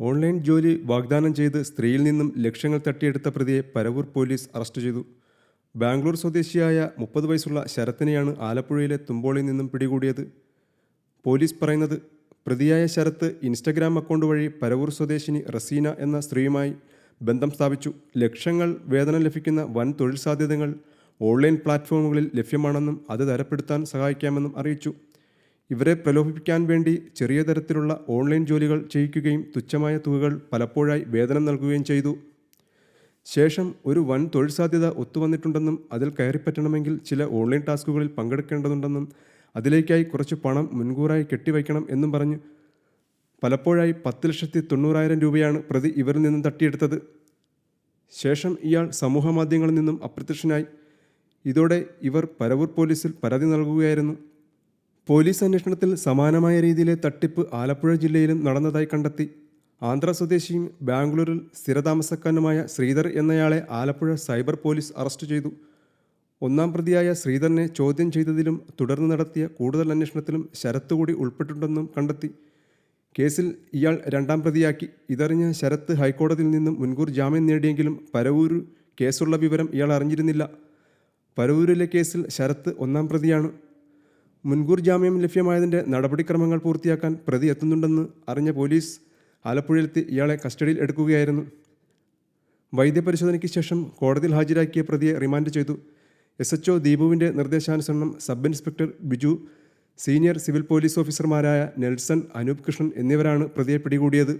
Online ജോലി വാഗ്ദാനം ചെയ്ത് സ്ത്രീയിൽ നിന്നും ലക്ഷങ്ങൾ തട്ടിയെടുത്ത പ്രതിയെ പരവൂർ പോലീസ് അറസ്റ്റ് ചെയ്തു. ബാംഗ്ലൂർ സ്വദേശിയായ മുപ്പത് വയസ്സുള്ള ശരത്തിനെയാണ് ആലപ്പുഴയിലെ തുമ്പോളിൽ നിന്നും പിടികൂടിയത്. പോലീസ് പറയുന്നത് പ്രതിയായ ശരത്ത് ഇൻസ്റ്റഗ്രാം അക്കൗണ്ട് വഴി പരവൂർ സ്വദേശിനി റസീന എന്ന സ്ത്രീയുമായി ബന്ധം സ്ഥാപിച്ചു. ലക്ഷങ്ങൾ വേതനം ലഭിക്കുന്ന വൻ തൊഴിൽ സാധ്യതകൾ ഓൺലൈൻ പ്ലാറ്റ്ഫോമുകളിൽ ലഭ്യമാണെന്നും അത് തരപ്പെടുത്താൻ സഹായിക്കാമെന്നും അറിയിച്ചു. ഇവരെ പ്രലോഭിപ്പിക്കാൻ വേണ്ടി ചെറിയ തരത്തിലുള്ള ഓൺലൈൻ ജോലികൾ ചെയ്യിക്കുകയും തുച്ഛമായ തുകകൾ പലപ്പോഴായി വേതനം നൽകുകയും ചെയ്തു. ശേഷം ഒരു വൻ തൊഴിൽ സാധ്യത ഒത്തുവന്നിട്ടുണ്ടെന്നും അതിൽ കയറിപ്പറ്റണമെങ്കിൽ ചില ഓൺലൈൻ ടാസ്കുകളിൽ പങ്കെടുക്കേണ്ടതുണ്ടെന്നും അതിലേക്കായി കുറച്ച് പണം മുൻകൂറായി കെട്ടിവയ്ക്കണം എന്നും പറഞ്ഞു. പലപ്പോഴായി പത്ത് ലക്ഷത്തി തൊണ്ണൂറായിരം രൂപയാണ് പ്രതി ഇവരിൽ നിന്നും തട്ടിയെടുത്തത്. ശേഷം ഇയാൾ സമൂഹ മാധ്യമങ്ങളിൽ നിന്നും അപ്രത്യക്ഷനായി. ഇതോടെ ഇവർ പരവൂർ പോലീസിൽ പരാതി നൽകുകയായിരുന്നു. പോലീസ് അന്വേഷണത്തിൽ സമാനമായ രീതിയിലെ തട്ടിപ്പ് ആലപ്പുഴ ജില്ലയിലും നടന്നതായി കണ്ടെത്തി. ആന്ധ്ര സ്വദേശിയും ബാംഗ്ലൂരിൽ സ്ഥിരതാമസക്കാരനുമായ ശ്രീധർ എന്നയാളെ ആലപ്പുഴ സൈബർ പോലീസ് അറസ്റ്റ് ചെയ്തു. ഒന്നാം പ്രതിയായ ശ്രീധരനെ ചോദ്യം ചെയ്തതിലും തുടർന്ന് നടത്തിയ കൂടുതൽ അന്വേഷണത്തിലും ശരത്ത് കൂടി ഉൾപ്പെട്ടിട്ടുണ്ടെന്നും കണ്ടെത്തി. കേസിൽ ഇയാൾ രണ്ടാം പ്രതിയാക്കി. ഇതറിഞ്ഞ ശരത്ത് ഹൈക്കോടതിയിൽ നിന്നും മുൻകൂർ ജാമ്യം നേടിയെങ്കിലും പരവൂർ കേസുള്ള വിവരം ഇയാൾ അറിഞ്ഞിരുന്നില്ല. പരവൂരിലെ കേസിൽ ശരത്ത് ഒന്നാം പ്രതിയാണ്. മുൻകൂർ ജാമ്യം ലഭ്യമായതിന്റെ നടപടിക്രമങ്ങൾ പൂർത്തിയാക്കാൻ പ്രതി എത്തുന്നുണ്ടെന്ന് അറിഞ്ഞ പോലീസ് ആലപ്പുഴയിലെത്തി ഇയാളെ കസ്റ്റഡിയിൽ എടുക്കുകയായിരുന്നു. വൈദ്യപരിശോധനയ്ക്ക് ശേഷം കോടതിയിൽ ഹാജരാക്കിയ പ്രതിയെ റിമാൻഡ് ചെയ്തു. എസ് എച്ച് ഒ ദീപുവിന്റെ നിർദ്ദേശാനുസരണം sub inspector Biju senior civil police ഓഫീസർമാരായ നെൽസൺ അനൂപ് കൃഷ്ണൻ എന്നിവരാണ് പ്രതിയെ പിടികൂടിയത്.